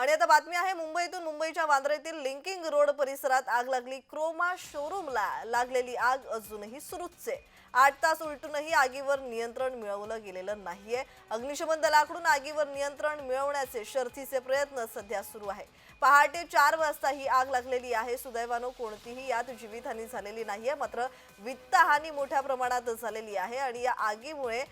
आणि आता बातमी आहे मुंबईतून मुंबईच्या वांद्रेतील लिंकिंग रोड परिसरात आग लागली. क्रोमा शोरूमला लागलेली आग अजूनही सुरूच आहे आठ तास उलटूनही आगीवर नियंत्रण मिळवलं गेलेलं नाहीये. अग्निशमन दलाकडून आगीवर नियंत्रण मिळवण्याचे शर्थीचे प्रयत्न सध्या सुरू आहे. पहाटे चार वाजता ही आग लागलेली आहे. सुदैवानं कोणतीही यात जीवितहानी झालेली नाहीये. मात्र वित्तहानी मोठ्या प्रमाणात झालेली आहे आणि या आगीमुळे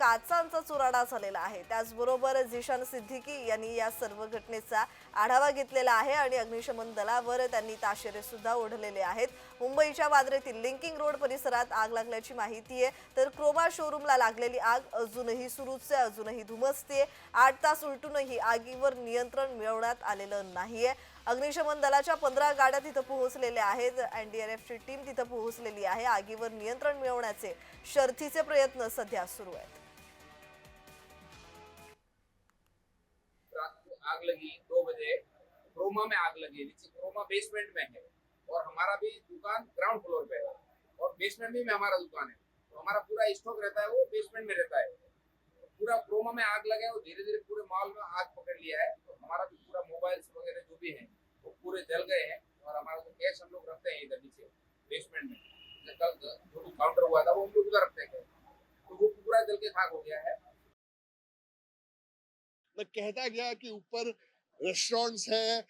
काचांचा चुराडा झालेला आहे. त्याचबरोबर झिशान सिद्दीकी यांनी या सर्व घटनेचा आढावा घेतलेला आहे आणि अग्निशमन दलावर त्यांनी ताशेरे सुद्धा ओढलेले आहेत. मुंबईच्या वाद्रेतील लिंकिंग रोड परिसरात आग लागल्याची माहिती आहे. तर क्रोमा शोरूमला लागलेली आग अजूनही सुरूच आहे अजूनही धुमसते आठ तास उलटूनही आगीवर नियंत्रण मिळवण्यात आलेलं नाहीये. अग्निशमन दलाच्या पंधरा गाड्या तिथं पोहोचलेल्या आहेत. एनडीआरएफची टीम तिथं पोहोचलेली आहे. आगीवर नियंत्रण मिळवण्याचे शर्थीचे प्रयत्न सध्या सुरू आहेत. आग लगी दो बजे, क्रोमा में आग लगी क्रोमा बेसमेंट में है। और हमारा भी दुकान ग्राउंड फ्लोर पे है। और बेसमेंट में भी हमारा दुकान है। तो हमारा पूरा स्टॉक रहता है, वो बेसमेंट में रहता है। तो पूरा क्रोमा में आग लगा है वो धीरे धीरे पूरे मॉल में आग पकड़ लिया है। तो हमारा भी पूरा मोबाइल्स वगैरह जो भी है, वो पूरे जल गए हैं। और हमारा जो कैश हम लोग रखते हैं इधर नीचे बेसमेंट में कल जो काउंटर हुआ था, वो हम लोग उधर रखते हैं। तो वो पूरा जल के खाक हो गया है। मैं कहता गया कि ऊपर रेस्टोरेंट्स है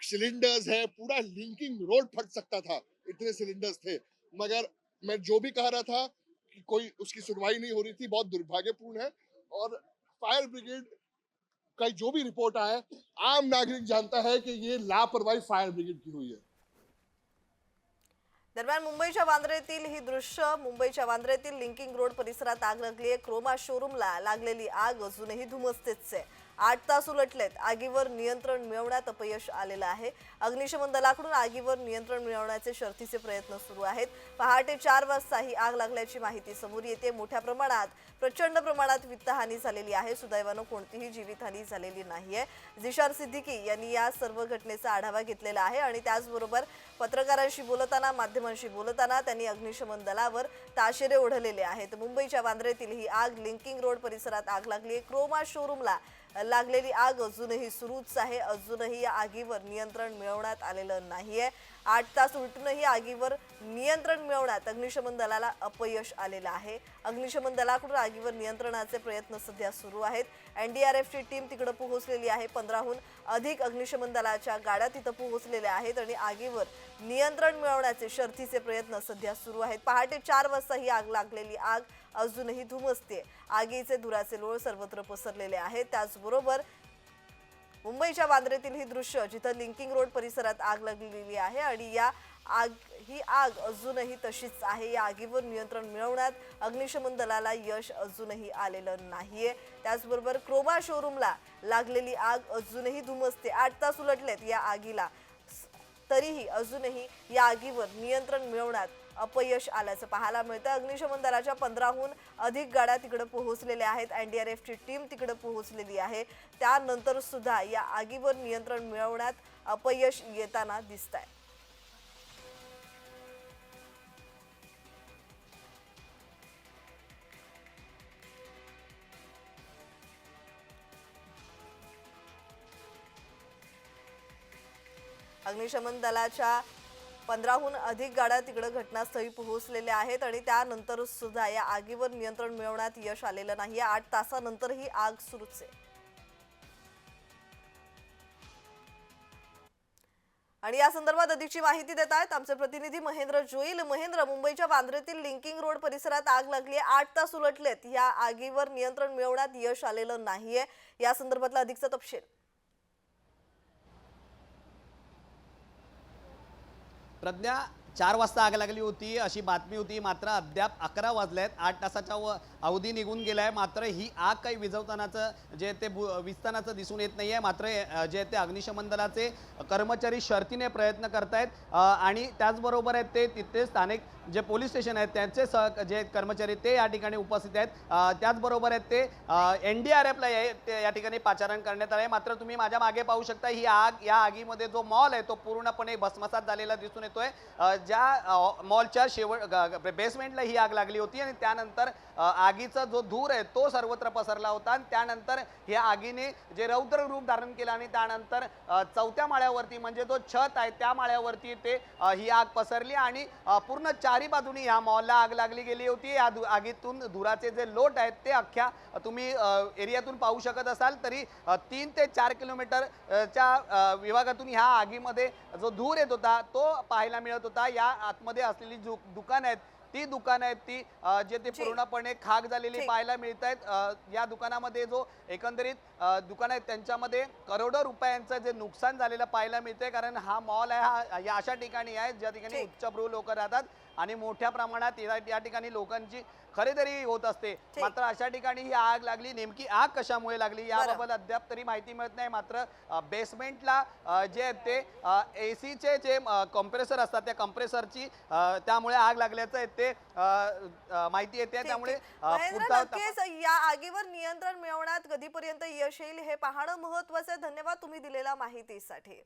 सिलेंडर्स है पूरा लिंकिंग रोड फट सकता था इतने सिलेंडर्स थे। मगर मैं जो भी कह रहा था कि कोई उसकी सुनवाई नहीं हो रही थी बहुत दुर्भाग्यपूर्ण है। और फायर ब्रिगेड का जो भी रिपोर्ट आया आम नागरिक जानता है कि ये लापरवाही फायर ब्रिगेड की हुई है। दरम्यान मुंबईच्या वांद्रेतील ही दृश्य मुंबईच्या वांद्रेतील लिंकिंग रोड परिसरात आग लागली आहे. क्रोमा शोरूमला लागलेली आग अजूनही धुमसतेच आहे. आठ तास उलटलेत. आगीवर नियंत्रण मिळवण्यात अपयश आलेलं आहे. अग्निशमन दलाकडून आगीवर नियंत्रण मिळवण्याचे शर्थीचे प्रयत्न सुरू आहेत. पहाटे चार वाजता ही आग लागल्याची माहिती समोर येते. मोठ्या प्रमाणात प्रचंड प्रमाणात वित्तहानी झालेली आहे. सुदैवानं कोणतीही जीवितहानी झालेली नाहीये. झिशान सिद्दीकी यांनी या सर्व घटनेचा आढावा घेतलेला आहे आणि त्याचबरोबर पत्रकारांशी बोलताना माध्यमांशी बोलताना त्यांनी अग्निशमन दलावर ताशेरे ओढलेले आहेत. मुंबईच्या वांद्रेतील ही आग लिंकिंग रोड परिसरात आग लागली आहे क्रोमा शोरूमला लागलेली आग अजूनही सुरूच आहे. अजूनही या आगीवर नियंत्रण मिळवण्यात आलेलं नाहीये. आठ तास उलटूनही आगीवर नियंत्रण मिळवण्यात अग्निशमन दलाला अपयश आलेलं आहे. अग्निशमन दलाकडून आगीवर नियंत्रणाचे प्रयत्न सध्या सुरू आहेत. एनडीआरएफची टीम तिकडे पोहोचलेली आहे. पंधराहून अधिक अग्निशमन दलाच्या गाड्या तिथं पोहोचलेल्या आहेत आणि आगीवर नियंत्रण मिळवण्याचे शर्थीचे प्रयत्न सध्या सुरू आहेत. पहाटे चार वाजता ही आग लागलेली आग अजूनही धुमसते. आगीचे धुराचे लोळ सर्वत्र पसरलेले आहेत. त्याचबरोबर मुंबईच्या वांद्रेतील ही दृश्य जिथं लिंकिंग रोड परिसरात आग लागलेली आहे आणि या आग ही आग अजूनही तशीच आहे. या आगीवर नियंत्रण मिळवण्यात अग्निशमन दलाला यश अजूनही आलेलं नाहीये. त्याचबरोबर क्रोमा शोरूमला लागलेली आग अजूनही धुमसते. आठ तास उलटलेत या आगीला. तरीही अजूनही या आगीवर नियंत्रण मिळवण्यात अपयश आल्याचं पाहायला मिळतं. अग्निशमन दलाच्या पंधराहून अधिक गाड्या तिकडे पोहोचलेल्या आहेत. एनडीआरएफची टीम तिकडे पोहोचलेली आहे. त्यानंतर सुद्धा या आगीवर नियंत्रण मिळवण्यात अपयश येताना दिसत आहे अग्निशमन दलाच्या पंधराहून अधिक गाड्या तिकडं घटनास्थळी पोहोचलेल्या आहेत आणि त्यानंतर सुद्धा या आगीवर नियंत्रण मिळवण्यात यश आलेलं नाही. आठ तासानंतर ही आग सुरूच आहे. आणि या संदर्भात अधिकची माहिती देत आहेत आमचे प्रतिनिधी महेंद्र जोईल. महेंद्र मुंबईच्या बांद्रेतील लिंकिंग रोड परिसरात आग लागली आहे. आठ तास उलटलेत. या आगीवर नियंत्रण मिळवण्यात यश आलेलं नाहीये. या संदर्भातला अधिकचा तपशील. प्रज्ञा चार वाजता आग लागली होती अशी बातमी होती. मात्र अद्याप अकरा वाजले आहेत आठ तासाच्या व अवधी निघून गेला आहे मात्र ही आग काही विझवतानाचं जे ते बु विजतानाचं दिसून येत नाही आहे मात्र जे ते अग्निशमन दलाचे कर्मचारी शर्तीने प्रयत्न करत आहेत आणि त्याचबरोबर आहेत ते तिथे स्थानिक जे पोलीस स्टेशन आहेत त्यांचे सह जे कर्मचारी ते या ठिकाणी उपस्थित आहेत. त्याचबरोबर आहेत ते एन डी आर एफला या ठिकाणी पाचारण करण्यात आलं आहे मात्र तुम्ही माझ्या मागे पाहू शकता ही आग या आगीमध्ये जो मॉल आहे तो पूर्णपणे भस्मसात झालेला दिसून येतोय. आहे ज्या मॉलच्या शेवट बेसमेंटला ही आग लागली होती आणि त्यानंतर आगीचा जो धूर आहे तो सर्वत्र पसरला होता आणि त्यानंतर ह्या आगीने जे रौद्र रूप धारण केलं आणि त्यानंतर चौथ्या माळ्यावरती म्हणजे जो छत आहे त्या माळ्यावरती ते ही आग पसरली आणि पूर्ण चारी बाजूनी ह्या मॉलला आग लागली गेली होती. या धु- आगीतून धुराचे जे लोट आहेत ते अख्ख्या तुम्ही एरियातून पाहू शकत असाल तरी तीन ते चार किलोमीटर च्या विभागातून ह्या आगीमध्ये जो धूर येत होता तो पाहायला मिळत होता. या आतमध्ये असलेली जो दुकान आहेत ती दुकानं आहेत ती जे ते. पूर्णपणे खाक झालेली. पाहायला मिळत आहेत या दुकानामध्ये जो एकंदरीत दुकान आहेत त्यांच्यामध्ये करोडो रुपयांचं जे नुकसान झालेलं पाहायला मिळतंय कारण हा मॉल आहे हा या अशा ठिकाणी आहे ज्या ठिकाणी ठीक. उच्चभ्रू लोक राहतात आणि मोठ्या प्रमाणात या ठिकाणी लोकांची खरेदी होत असते. मात्र अशा ठिकाणी ही आग लागली. नेमकी आग कशामुळे लागली याबाबत अद्याप तरी माहिती मिळत नाही. मात्र बेसमेंटला जे आहेत ते ए सीचे जे कॉम्प्रेसर असतात त्या कॉम्प्रेसरची त्यामुळे आग लागल्याचं आहे ते माहिती येते. त्यामुळे नक्कीच या आगीवर नियंत्रण मिळवण्यात कधीपर्यंत यश येईल हे पाहणं महत्वाचं आहे. धन्यवाद तुम्ही दिलेल्या माहितीसाठी.